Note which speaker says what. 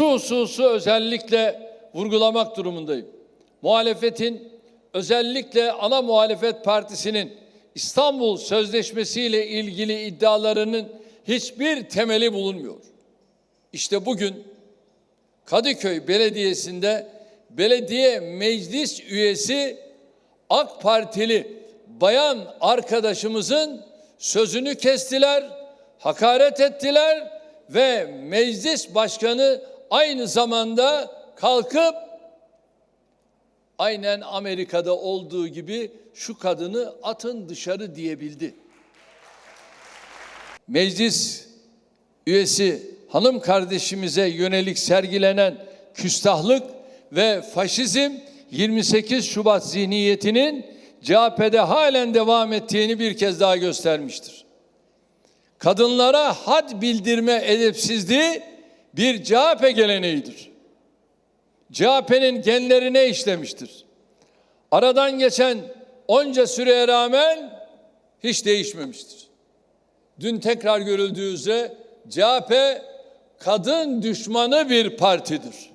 Speaker 1: şu hususu özellikle vurgulamak durumundayım. Muhalefetin özellikle ana muhalefet partisinin İstanbul Sözleşmesi ile ilgili iddialarının hiçbir temeli bulunmuyor. İşte bugün Kadıköy Belediyesi'nde belediye meclis üyesi AK Partili bayan arkadaşımızın sözünü kestiler, hakaret ettiler ve meclis başkanı aynı zamanda kalkıp aynen Amerika'da olduğu gibi şu kadını atın dışarı diyebildi. Meclis üyesi hanım kardeşimize yönelik sergilenen küstahlık ve faşizm 28 Şubat zihniyetinin CHP'de halen devam ettiğini bir kez daha göstermiştir. Kadınlara had bildirme edepsizliği bir CHP geleneğidir. CHP'nin genlerine işlemiştir. Aradan geçen onca süreye rağmen hiç değişmemiştir. Dün tekrar görüldüğü üzere CHP kadın düşmanı bir partidir.